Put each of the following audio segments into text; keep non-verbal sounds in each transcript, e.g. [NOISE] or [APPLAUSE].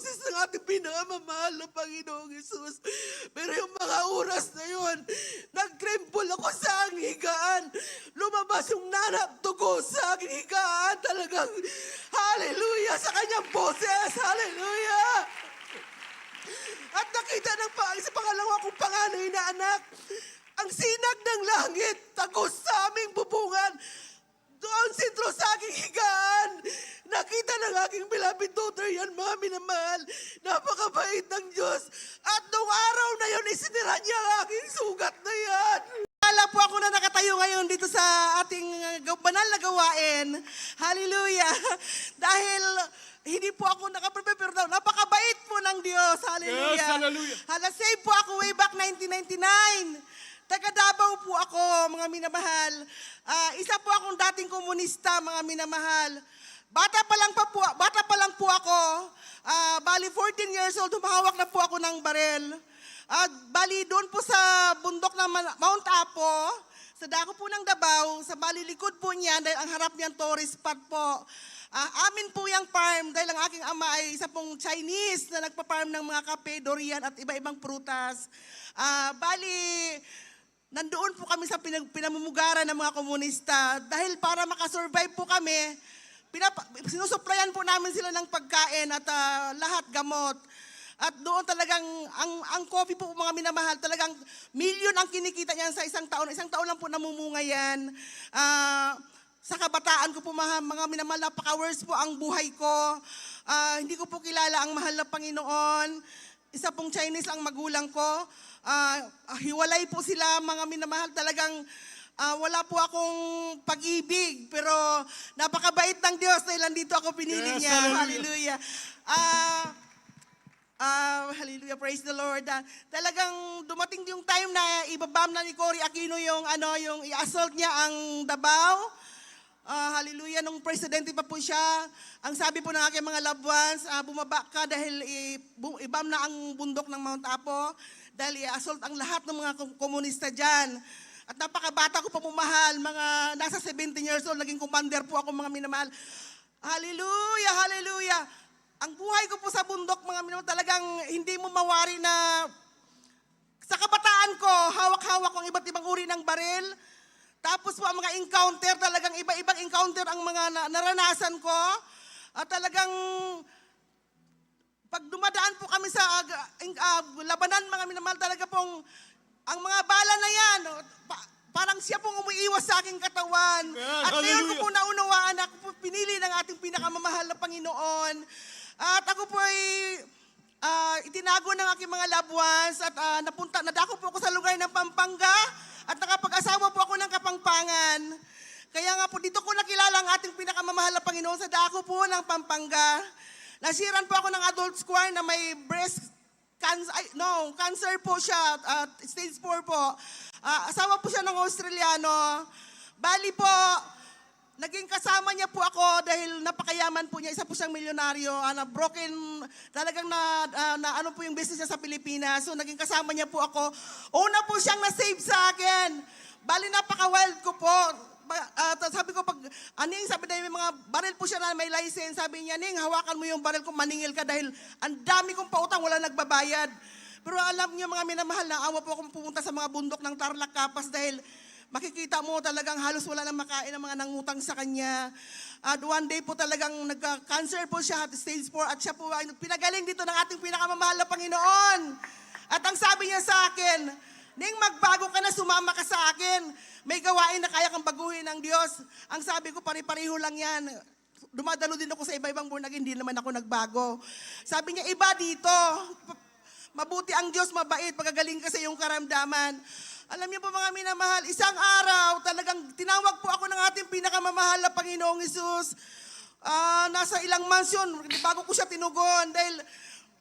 boses ng ating pinakamamahal na Panginoong Isus. Pero yung mga oras na yun, nag-tremble ako sa aking higaan. Lumabas yung nanap dugo sa aking higaan. Talagang hallelujah sa kanyang boses. Hallelujah! At nakita ng pa, sa pangalawa kong panganay na anak, ang sinag ng langit, tagos sa aming bubungan, doon sintro sa aking higaan. Nakita ng aking beloved daughter yan, mga minamahal. Napakabait ng Diyos. At nung araw na yon, isinira niya ang aking sugat na yan. Wala po ako na nakatayo ngayon dito sa ating uh, banal na gawain. Hallelujah. [LAUGHS] Dahil hindi po ako nakaprepare pero napakabait po ng Diyos. Hallelujah. Yes, hallelujah. Hala-save po ako way back 1999. Taga Davao po ako, mga minamahal. Ah, isa po akong dating komunista, mga minamahal. Bata pa lang pa po, bata pa lang po ako. Ah, bali 14 years old, humahawak na po ako ng barel. At bali doon po sa bundok ng Mount Apo, sa dako po ng Davao, sa bali likod po niya, dahil ang harap niyan tourist spot po. Ah, amin po yung farm dahil ang aking ama ay isa pong Chinese na nagpa-farm ng mga kape, durian at iba-ibang prutas. Ah, bali, nandoon po kami sa pinag, pinamumugaran ng mga komunista dahil para makasurvive po kami, pinapa, sinusuplayan po namin sila ng pagkain at ah, lahat gamot. At doon talagang, ang, ang coffee po mga minamahal, talagang milyon ang kinikita niyan sa isang taon. Isang taon lang po namumunga yan. Ah, sa kabataan ko po mga, mga minamahal, napaka-worst po ang buhay ko. Ah, hindi ko po kilala ang mahal na Panginoon. Isa pong Chinese ang magulang ko. Ah, hiwalay po sila, mga minamahal. Talagang ah, wala po akong pag-ibig. Pero napakabait ng Diyos dahil nandito ako pinili Yes, niya. hallelujah. Hallelujah. Ah, Ah, hallelujah, praise the Lord. Ah, talagang dumating yung time na ibabam na ni Cory Aquino yung ano, yung i-assault niya ang Davao. Ah, hallelujah, nung presidente pa po siya, ang sabi po ng aking mga loved ones, ah, bumaba ka dahil ibam na ang bundok ng Mount Apo, dahil i-assault ang lahat ng mga kom- komunista dyan. At napakabata ko pa pumahal, mga nasa 17 years old, naging commander po ako mga minamahal. Hallelujah, hallelujah. Ang buhay ko po sa bundok, mga minamahal, talagang hindi mo mawari na sa kabataan ko, hawak-hawak ko ang iba't ibang uri ng baril. Tapos po ang mga encounter, talagang iba-ibang encounter ang mga na- naranasan ko. At talagang pag dumadaan po kami sa ing- ah, labanan, mga minamahal, talaga pong ang mga bala na yan, pa- parang siya pong umiiwas sa aking katawan. Amen. At ngayon ko po naunawaan, ako po pinili ng ating pinakamamahal na Panginoon. At ako po ay ah, itinago ng aking mga ones at ah, napunta, nadako po ako sa lugar ng Pampanga at nakapag-asawa po ako ng Kapampangan. Kaya nga po, dito ko nakilala ang ating pinakamamahal na Panginoon sa dako po ng Pampanga. Nasiran po ako ng adult square na may breast cancer, ay, no, cancer po siya, at stage 4 po. Ah, asawa po siya ng Australiano. Bali po, naging kasama niya po ako dahil napakayaman po niya. Isa po siyang milyonaryo, ah, na broken, talagang na, ah, na ano po yung business niya sa Pilipinas. So naging kasama niya po ako. Una po siyang na-save sa akin. Bali napaka-wild ko po. Tas sabi ko pag, aning, sabi na may mga baril po siya na may license. Sabi niya, Ning, hawakan mo yung baril ko, maningil ka dahil ang dami kong pautang, wala nagbabayad. Pero alam niyo mga minamahal na awa po akong pumunta sa mga bundok ng Tarlac Kapas dahil makikita mo talagang halos wala nang makain ang mga nangutang sa kanya. At one day po talagang nagka-cancer po siya at stage 4 at siya po ay pinagaling dito ng ating pinakamamahal na Panginoon. At ang sabi niya sa akin, Ning magbago ka na, sumama ka sa akin. May gawain na kaya kang baguhin ng Diyos. Ang sabi ko, pare-pareho lang yan. Dumadalo din ako sa iba-ibang born hindi naman ako nagbago. Sabi niya, iba dito. Mabuti ang Diyos, mabait, pagagaling ka sa iyong karamdaman. Alam niyo po mga minamahal, isang araw talagang tinawag po ako ng ating pinakamamahal na Panginoong Isus. Ah, nasa ilang months yun, bago ko siya tinugon dahil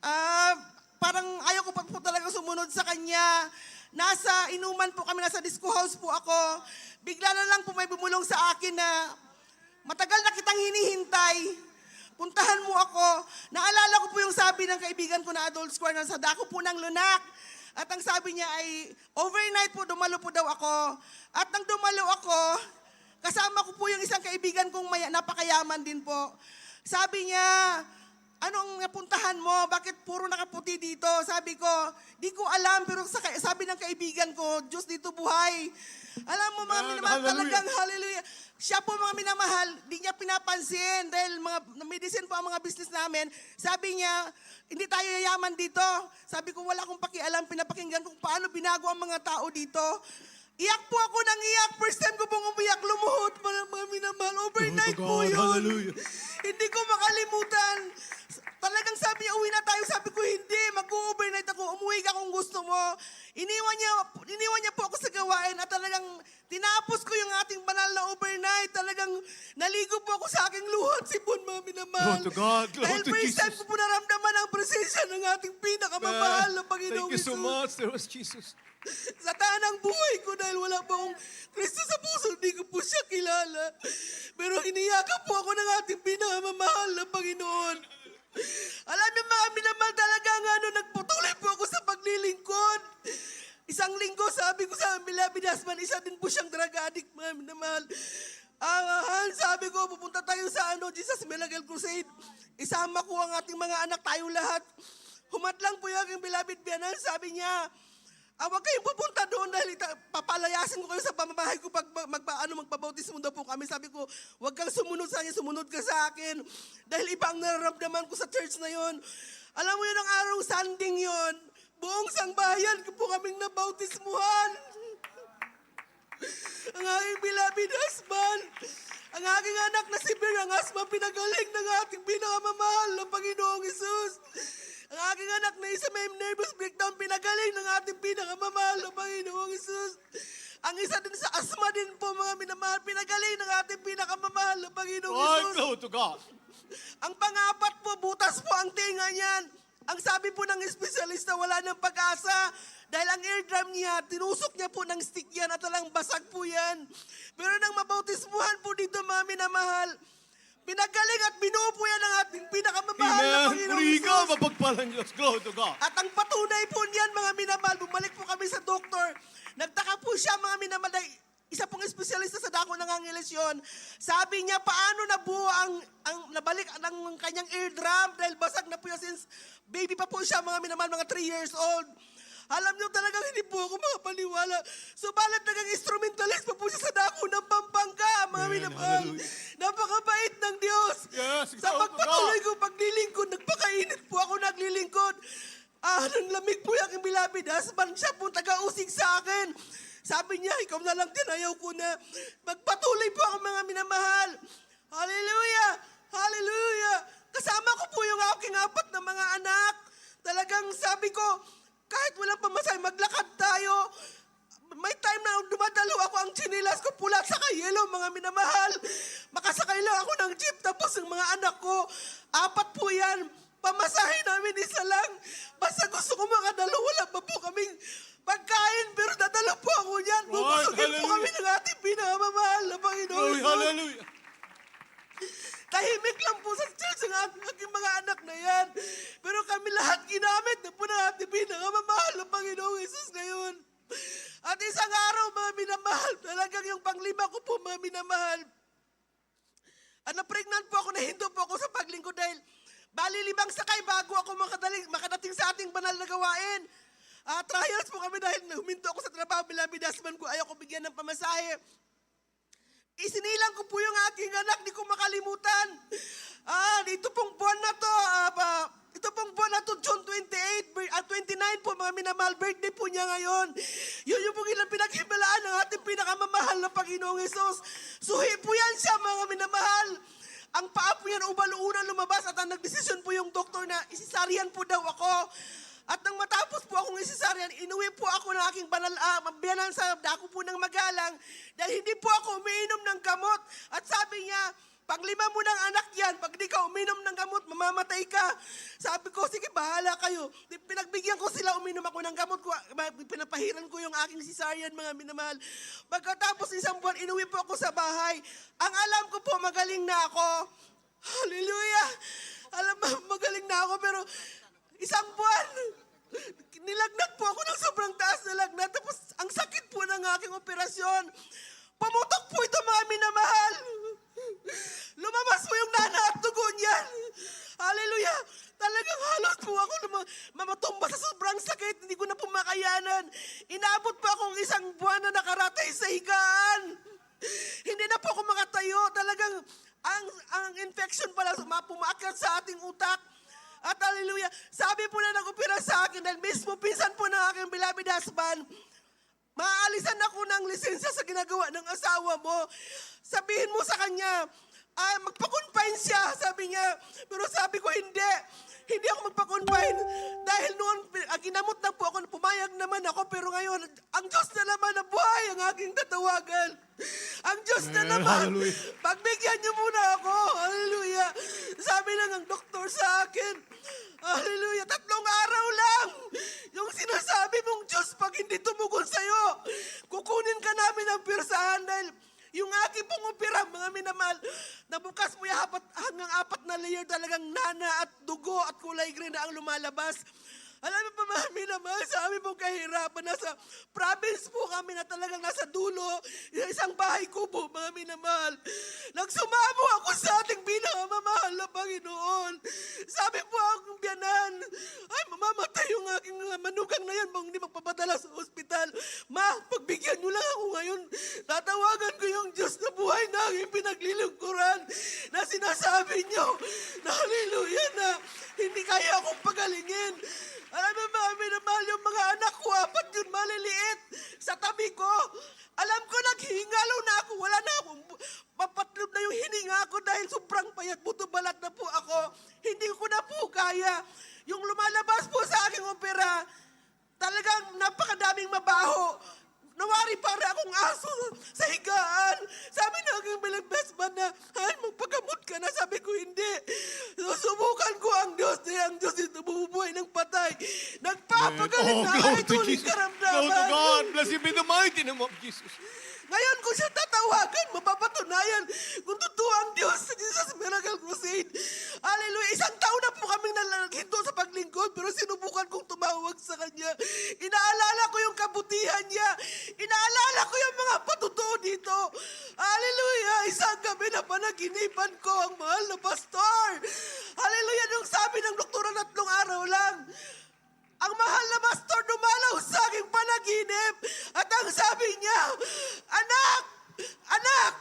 ah, parang ayaw ko pa po talaga sumunod sa kanya. Nasa inuman po kami, nasa disco house po ako. Bigla na lang po may bumulong sa akin na matagal na kitang hinihintay. Puntahan mo ako. Naalala ko po yung sabi ng kaibigan ko na adult square na sa dako po ng lunak. At ang sabi niya ay, overnight po, dumalo po daw ako. At nang dumalo ako, kasama ko po yung isang kaibigan kong maya, napakayaman din po. Sabi niya, anong napuntahan mo? Bakit puro nakaputi dito? Sabi ko, di ko alam, pero sa, sabi ng kaibigan ko, Diyos dito buhay. Alam mo mga Man, minamahal, hallelujah. talagang hallelujah. Siya po mga minamahal, di niya pinapansin dahil mga medicine po ang mga business namin. Sabi niya, hindi tayo yayaman dito. Sabi ko, wala akong pakialam, pinapakinggan kung paano binago ang mga tao dito. Iyak po ako ng iyak. First time ko pong umiyak, lumuhod mga, mga minamahal. Overnight po yun. Hallelujah. Hindi ko makalimutan. Talagang sabi niya, uwi na tayo. Sabi ko, hindi. Mag-overnight ako. Umuwi ka kung gusto mo. Iniwan niya, iniwan niya po ako sa gawain at talagang tinapos ko yung ating banal na overnight. Talagang naligo po ako sa aking luhat. Sipon, mga minamahal. Glory to God. Glory Dahil to first time Jesus. ko po naramdaman ang presensya ng ating pinakamamahal na Panginoong thank you so Jesus much. There was Jesus. sa tanang buhay ko dahil wala pa akong Kristo sa puso, hindi ko po siya kilala. Pero iniyakap po ako ng ating pinakamamahal na Panginoon. Alam niyo mga minamahal talaga nga ano, nagpatuloy po ako sa paglilingkod. Isang linggo, sabi ko sa beloved husband, isa din po siyang drug addict, mga minamahal. Ah, Han, sabi ko, pupunta tayo sa ano, Jesus Miracle Crusade. Isama ko ang ating mga anak, tayo lahat. Humadlang po yung aking beloved biyanan, sabi niya, Ah, wag kayong pupunta doon dahil ita- papalayasin ko kayo sa pamamahay ko pag mag, magpa, ano, magpabautismo daw po kami. Sabi ko, wag kang sumunod sa akin, sumunod ka sa akin. Dahil iba ang nararamdaman ko sa church na yon. Alam mo yun, ang araw Sanding yon, buong sangbayan ko po kaming nabautismuhan. ang aking beloved husband, ang aking anak na si Bir, ang asma pinagaling ng ating pinakamamahal na Panginoong Isus. Ang aking anak na isa may nervous breakdown, pinagaling ng ating pinakamamahal na Panginoong Isus. Ang isa din sa asma din po mga minamahal, pinagaling ng ating pinakamamahal na Panginoong Oh, Isus. glory to God. Ang pangapat po, butas po ang tinga niyan. Ang sabi po ng espesyalista, wala ng pag-asa. Dahil ang eardrum niya, tinusok niya po ng stick yan at talang basag po yan. Pero nang mabautismuhan po dito, mga minamahal, pinagaling at binuo po yan ng ating pinakamamahal na Amen. Panginoong Puri ka, Jesus. mapagpalang Diyos. Glory to God. At ang patunay po niyan, mga minamahal, bumalik po kami sa doktor. Nagtaka po siya, mga minamahal, dahil isa pong espesyalista sa dako ng angilisyon. Sabi niya, paano nabuo ang, ang nabalik ng kanyang eardrum dahil basag na po yan since baby pa po siya, mga minamahal, mga 3 years old. Alam niyo talagang hindi po ako makapaniwala. Subalit nagang instrumentalist pa po siya sa dako ng Pampanga, mga Amen. minamahal. Napakabait ng Diyos. Yes, Sa pagpatuloy ko paglilingkod, nagpakainit po ako naglilingkod. Ah, nang lamig po yung aking bilabid. Husband siya po taga-usig sa akin. Sabi niya, ikaw na lang din, ayaw ko na. Magpatuloy po ako mga minamahal. Hallelujah! Hallelujah! Kasama ko po yung aking apat na mga anak. Talagang sabi ko, kahit walang pamasay, maglakad tayo. May time na dumadalo ako ang chinilas ko pula sa yellow, mga minamahal. Makasakay lang ako ng jeep tapos ang mga anak ko, apat po yan. Pamasahe namin isa lang. Basta gusto ko makadalo, wala pa po kaming pagkain, pero dadala po ako yan. Lord, Bubusugin po hallelujah. kami ng ating pinakamamahal na Panginoon. Glory, Jesus. hallelujah. Tahimik lang po sa church ang aking, aking mga anak na yan. Pero kami lahat ginamit na po ng ating pinakamamahal na Panginoong Jesus ngayon. At isang araw, mga minamahal, talagang yung panglima ko po, mga minamahal. At na-pregnant po ako, nahinto po ako sa paglingkod dahil bali limang sakay bago ako makadaling, makadating sa ating banal na gawain. Ah, trials po kami dahil huminto ako sa trabaho, bilabid husband ko, ayaw ko bigyan ng pamasahe. Isinilang ko po yung aking anak, di ko makalimutan. Dito pong buwan na to, ah, pa, ito pong buwan na to, June 28, bir- ah, 29 po, mga minamahal, birthday po niya ngayon. Yun yung pong ilang pinaghimalaan ng ating pinakamamahal na Panginoong Yesus. Suhi po yan siya, mga minamahal. Ang paa po yan, ubalo-una lumabas at ang nagdesisyon po yung doktor na isisarian po daw ako. At nang matapos po akong isisaryan, inuwi po ako ng aking banal, ah, biyanan sa dako po ng magalang dahil hindi po ako umiinom ng gamot. At sabi niya, Panglima mo ng anak yan. Pag di ka uminom ng gamot, mamamatay ka. Sabi ko, sige, bahala kayo. Pinagbigyan ko sila, uminom ako ng gamot ko. Pinapahiran ko yung aking cesarean, mga minamahal. Pagkatapos isang buwan, inuwi po ako sa bahay. Ang alam ko po, magaling na ako. Hallelujah! Alam mo, magaling na ako, pero isang buwan, nilagnat po ako ng sobrang taas na lagnat. Tapos, ang sakit po ng aking operasyon. Pumutok po ito, mga minamahal. Lumabas po yung nana at dugo niyan. Hallelujah! Talagang halos po ako luma- mamatumba sa sobrang sakit. Hindi ko na po makayanan. Inaabot pa akong isang buwan na nakaratay sa higaan. Hindi na po ako makatayo. Talagang ang, ang infection pala pumakyat sa ating utak. At hallelujah, sabi po na nag-opera sa akin dahil mismo pinsan po ng aking beloved husband, ako ng lisensya sa ginagawa ng asawa mo. Sabihin mo sa kanya, ay magpa-confine siya, sabi niya. Pero sabi ko, hindi. Hindi ako magpa-confine. Dahil noon, ah, ginamot na po ako, pumayag naman ako. Pero ngayon, ang Diyos na naman na buhay ang aking tatawagan. Ang Diyos na Eh, naman. hallelujah. Pagbigyan niyo muna ako. Hallelujah. Sabi lang ng doktor sa akin, Hallelujah. Tatlong araw lang. Yung sinasabi mong Diyos pag hindi tumugon sa'yo, kukunin ka namin ng pirsahan dahil yung aking pong opera, mga minamahal, nabukas mo yung apat, hanggang apat na layer talagang nana at dugo at kulay green na ang lumalabas. Alam minamahal, sa aming pong kahirapan, nasa province po kami na talagang nasa dulo, isang bahay kubo, mga minamahal. Nagsumamo ako sa ating pinakamamahal na Panginoon. Sabi po akong biyanan, ay mamamatay yung aking manugang na yan, bang hindi magpapadala sa ospital. Ma, pagbigyan nyo lang ako ngayon. Tatawagan ko yung Diyos na buhay na aking pinaglilingkuran na sinasabi nyo na hallelujah na hindi kaya akong pagalingin. Alam mo ba, minamahal yung mga anak ko, apat yun maliliit sa tabi ko. Alam ko, naghihingalo na ako. Wala na akong, papatlog na yung hininga ko dahil sobrang payat, buto balat na po ako. Hindi ko na po kaya. Yung lumalabas po sa aking opera, talagang napakadaming mabaho. Nawari para akong aso sa higaan. Sabi ng aking bilang best man na, Han, magpagamot ka na. Sabi ko, hindi. Susubukan ko ang Diyos. Dahil ang Diyos ito bumubuhay ng patay. Nagpapagaling Oh, na ay Jesus. karamdaman. Glory to God. Blessed be the mighty name of Jesus. Ngayon ko siya tatawagan, mapapatunayan kung totoo ang Diyos sa Jesus Miracle Crusade. Hallelujah. Isang taon na po kaming nalaghinto sa paglingkod, pero sinubukan kong tumawag sa Kanya. Inaalala ko yung kabutihan niya. Inaalala ko yung mga patutuo dito. Hallelujah. Isang gabi na panaginipan ko ang mahal na pastor. Hallelujah. Nung sabi ng doktora tatlong araw lang, ang mahal na pastor dumalaw sa aking panaginip at ang sabi niya, Anak! Anak!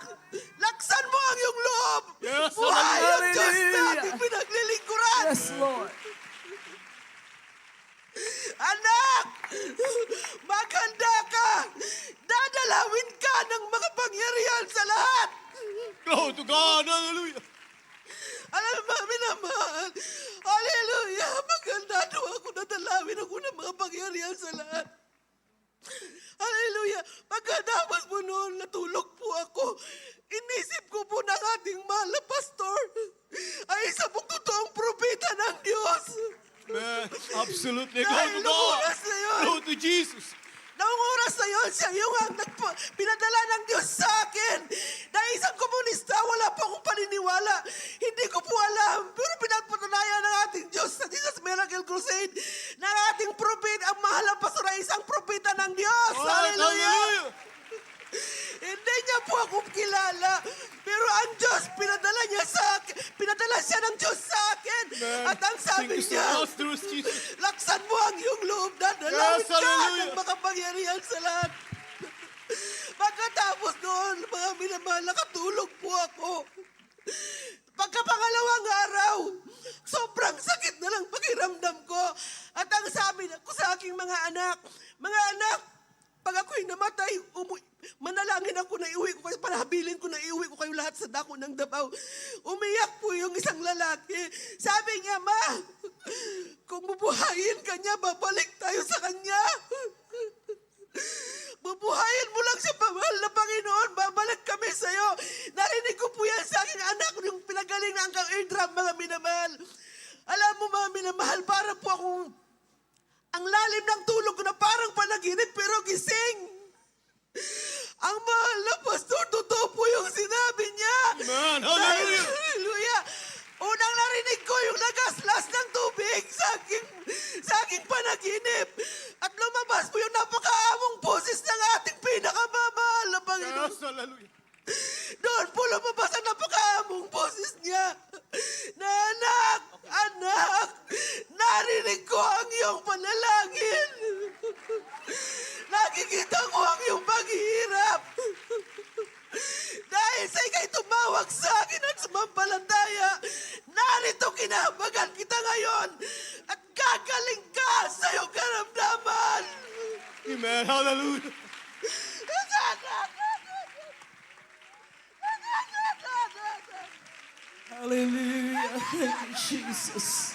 Laksan mo ang iyong loob! Yes, Buhay ang. Diyos na ating pinaglilingkuran! Yes, Lord. Anak! Maganda ka! Dadalawin ka ng mga pangyarihan sa lahat! Glory to God. Hallelujah. Alam mo, minamahal. Hallelujah! Maganda daw ako na dalawin ako ng mga pangyarihan sa lahat. Hallelujah! Pagkatapos mo noon, natulog po ako. Inisip ko po ng ating mahal na pastor ay isa pong totoong propeta ng Diyos. Man, absolutely. Dahil Glory to nung God. oras na yun, Glory to Jesus. Noong oras na yun, siya yung ang nagpa, pinadala ng Diyos sa akin. Na isang komunista, wala po akong paniniwala. Hindi ko po alam. Pero pinapatunayan ng ating Diyos sa Jesus Miracle Crusade na ang ating prophet, ang mahal na pastor ay isang propeta ng Diyos. Oh, Hallelujah! Hindi niya po ako kilala. Pero ang Diyos, pinadala niya sa akin. Pinadala siya ng Diyos sa akin. Man, At ang sabi thank you so niya, much, Lord Jesus. Laksan mo ang iyong loob na dalawin Yes, ka hallelujah. ng makapangyarihan sa lahat. [LAUGHS] Pagkatapos noon, mga minamahal, nakatulog po ako. Pagkapangalawang araw, sobrang sakit na lang pakiramdam ko. At ang sabi ko sa aking mga anak, mga anak, pag ako'y namatay, umu- manalangin ako na iuwi ko kayo, parabilin ko na iuwi ko kayo lahat sa dako ng Davao. Umiyak po yung isang lalaki. Sabi niya, Ma, kung bubuhayin ka niya, babalik tayo sa kanya. Bubuhayin mo lang sa pamahal na Panginoon, babalik kami sa iyo. Narinig ko po yan sa aking anak, yung pinagaling na ang eardrum, mga minamahal. Alam mo, mga minamahal, para po akong ang lalim ng tulog ko na parang panaginip pero gising. Ang mahal na pastor, totoo po yung sinabi niya. Amen. Hallelujah. Hallelujah. Unang narinig ko yung nagaslas ng tubig sa aking, sa aking panaginip. At lumabas po yung napakaamong boses ng ating pinakamamahal na Panginoon. Yes, hallelujah. Doon po lumabas ang napakaamong boses niya. Na anak, anak, narinig ko ang iyong panalangin. Nakikita ko ang iyong paghihirap. Dahil sa ikay tumawag sa akin at sumampalataya, narito kinabagan kita ngayon at gagaling ka sa iyong karamdaman. Amen. Hallelujah. Hallelujah. Thank you, Jesus.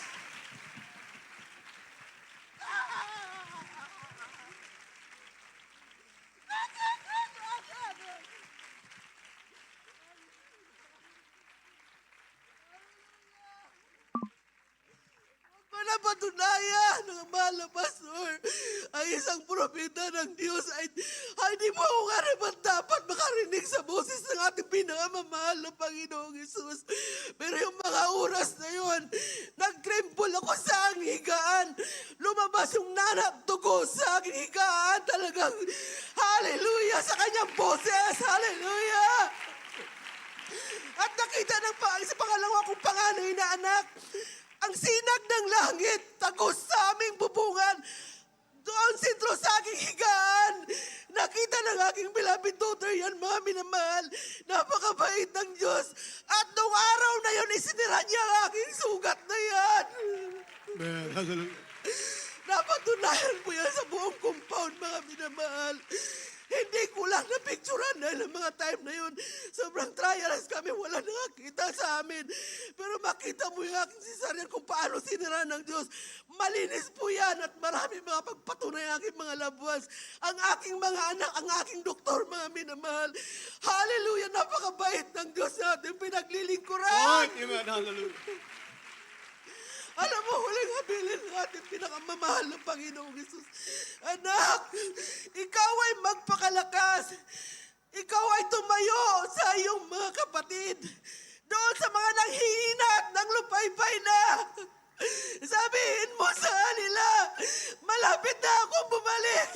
Panapatunayan ng mahal na pastor ang isang propeta ng Diyos ay, ay di mo ako karapat dapat makarinig sa boses ng ating pinakamamahal na Panginoong Isus. Pero yung mga oras na yon, nag-tremble ako sa aking higaan. Lumabas yung nanat dugo sa aking higaan. Talagang hallelujah sa kanyang boses. Hallelujah! At nakita ng pa, sa pangalawa kong panganay na anak, ang sinag ng langit, tagos sa aming bubungan, doon sintro sa aking higaan. Nakita ng aking beloved daughter yan, mga minamahal. Napakabait ng Diyos. At nung araw na yon, isinira niya ang aking sugat na yan. Napatunayan po yan sa buong compound, mga minamahal. Hindi ko lang napicturan dahil ang mga time na yun, sobrang trials kami, wala nakakita sa amin. Pero makita mo yung aking sisaryan kung paano sinira ng Diyos. Malinis po yan at marami mga pagpatunay ang aking mga ones. Ang aking mga anak, ang aking doktor, mga minamahal. Hallelujah, napakabait ng Diyos natin pinaglilingkuran. Amen. Hallelujah. Alam mo, huling habilin ng ating pinakamamahal ng Panginoong Isus. Anak, ikaw ay magpakalakas. Ikaw ay tumayo sa iyong mga kapatid. Doon sa mga nanghihina at nang na. Sabihin mo sa kanila, malapit na akong bumalik.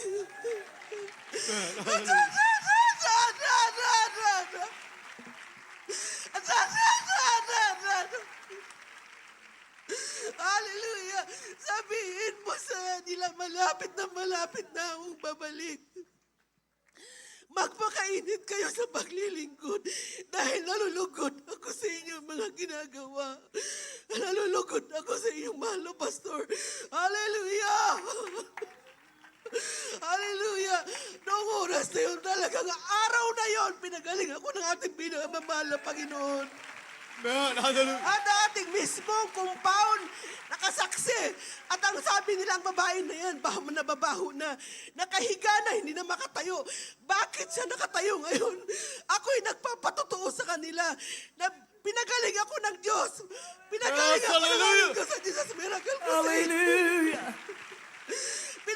Hallelujah! Sabihin mo sa nila, malapit na malapit na akong babalik. Magpakainit kayo sa paglilingkod dahil nalulugod ako sa inyong mga ginagawa. Nalulugod ako sa inyong mahal na pastor. Hallelujah! Hallelujah! Noong oras na yun, talagang araw na yon, pinagaling ako ng ating pinakamamahal na Panginoon. Amen. Hallelujah. At ating mismong compound, nakasaksi. At ang sabi nila, ang babae na yan, baho na babaho na, nakahiga na, hindi na makatayo. Bakit siya nakatayo ngayon? Ako'y nagpapatotoo sa kanila na pinagaling ako ng Diyos. Pinagaling Yes, ako ng hallelujah. Diyos sa Jesus Miracle Crusade. Hallelujah.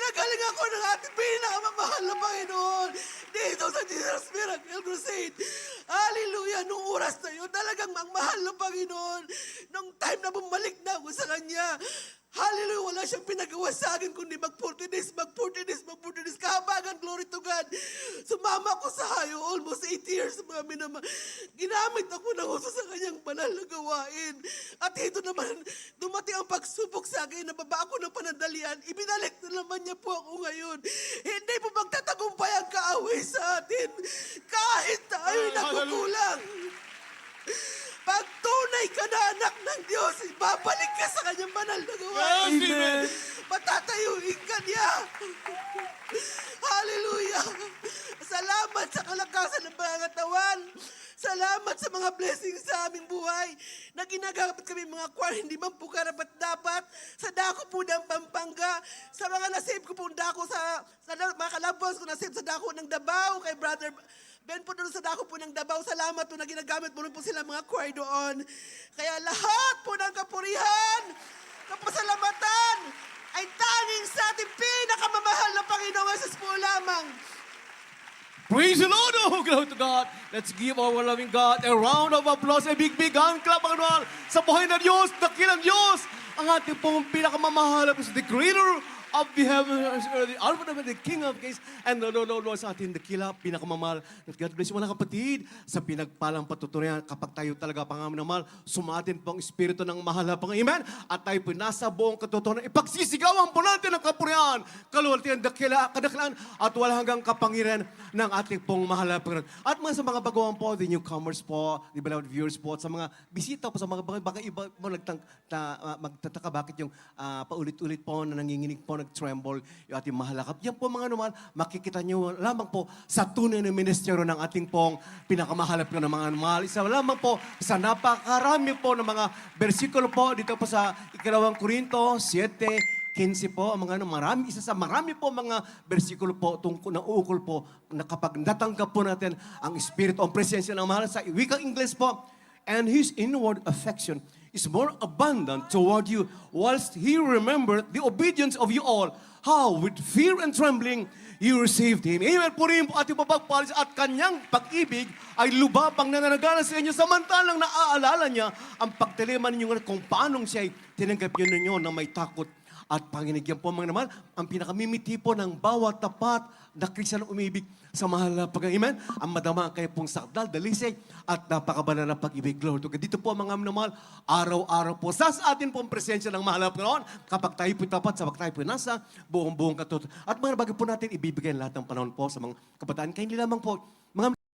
Pinagaling ako ng ating pinakamamahal na Panginoon dito sa Jesus Miracle Crusade. Hallelujah! Nung oras na yun, talagang ang mahal na Panginoon. Nung time na bumalik na ako sa Kanya, Hallelujah! Wala siyang pinagawa sa akin kundi mag-40 days, mag-40 days, mag-40 days. Kahabagan, glory to God. Sumama ko sa hayo almost 8 years, mga minama. Ginamit ako ng uso sa kanyang banal na gawain. At ito naman, dumating ang pagsubok sa akin, nababa ako ng panandalian. Ibinalik na naman niya po ako ngayon. Hindi po magtatagumpay ang kaaway sa atin. Kahit tayo'y Ah, hallelujah. Pag tunay ka na anak ng Diyos, ibabalik ka sa kanyang banal na gawain. Amen. Amen. Patatayuin ka niya. Hallelujah. Salamat sa kalakasan ng mga katawan. Salamat sa mga blessings sa aming buhay na ginagapat kami mga choir, hindi man po karapat dapat sa dako po ng Pampanga, sa mga nasave ko po dako sa, sa mga kalabos ko nasave sa dako ng Davao kay brother Ben po doon sa dako po ng Davao. Salamat po na ginagamit mo rin po sila mga choir doon. Kaya lahat po ng kapurihan, kapasalamatan ay tanging sa ating pinakamamahal na Panginoong Jesus po lamang. Praise the Lord! Oh, glory to God. Let's give our loving God a round of applause, a big, big hand clap, mahal. Sa buhay na Diyos, dakilang Diyos, ang ating pong pinakamamahal is the creator of the heavens, earth, the Alpha and the King of Kings, and the Lord, Lord, Lord, sa ating dakila, pinakamamahal. At God bless you, mga kapatid, sa pinagpalang patutunyan, kapag tayo talaga pangaminamahal, sumatin po ang Espiritu ng mahal na Panginoon. Amen? At tayo po nasa buong katotohanan, ipagsisigawan po natin ang kapurihan, kaluwaltian, dakila, kadakilaan, at wala hanggang kapangyarihan ng ating pong mahal na Panginoon. At mga sa mga baguhan po, the newcomers po, the beloved viewers po, at sa mga bisita po, sa mga baka, iba mo nagtang, ta, ah, magtataka bakit yung ah, paulit-ulit po na nanginginig po, nag-tremble yung ating mahalakap. Yan po mga naman, makikita nyo lamang po sa tunay na ministeryo ng ating pong pinakamahalap ko ng mga mahal. Isa lamang po sa napakarami po ng mga bersikulo po dito po sa ikalawang Korinto 7, 15 po, ang mga ano, marami, isa sa marami po mga bersikulo po tungkol na uukol po na kapag natanggap po natin ang Espiritu, ang presensya ng mahal sa wikang Ingles po, and His inward affection is more abundant toward you, whilst He remembered the obedience of you all, how with fear and trembling you received Him. Amen. Purihin po ating papagpalis at kanyang pag-ibig ay lubabang nananagana sa inyo samantalang naaalala niya ang pagtiliman ninyo kung paanong siya ay tinanggap yun ninyo na may takot at panginigyan po mga naman, ang pinakamimiti po ng bawat tapat na Kristiyan umibig sa mahal na pag Amen. Ang madama kayo pong sakdal, dalisay, at napakabala na pag-ibig. Glory to. Dito po mga minamahal, araw-araw po sa atin po ang presensya ng mahal na Panginoon kapag tayo po tapat, sa tayo po nasa buong-buong katut. At mga bagay po natin ibibigay lahat ng panahon po sa mga kabataan. Kaya hindi lamang po, mga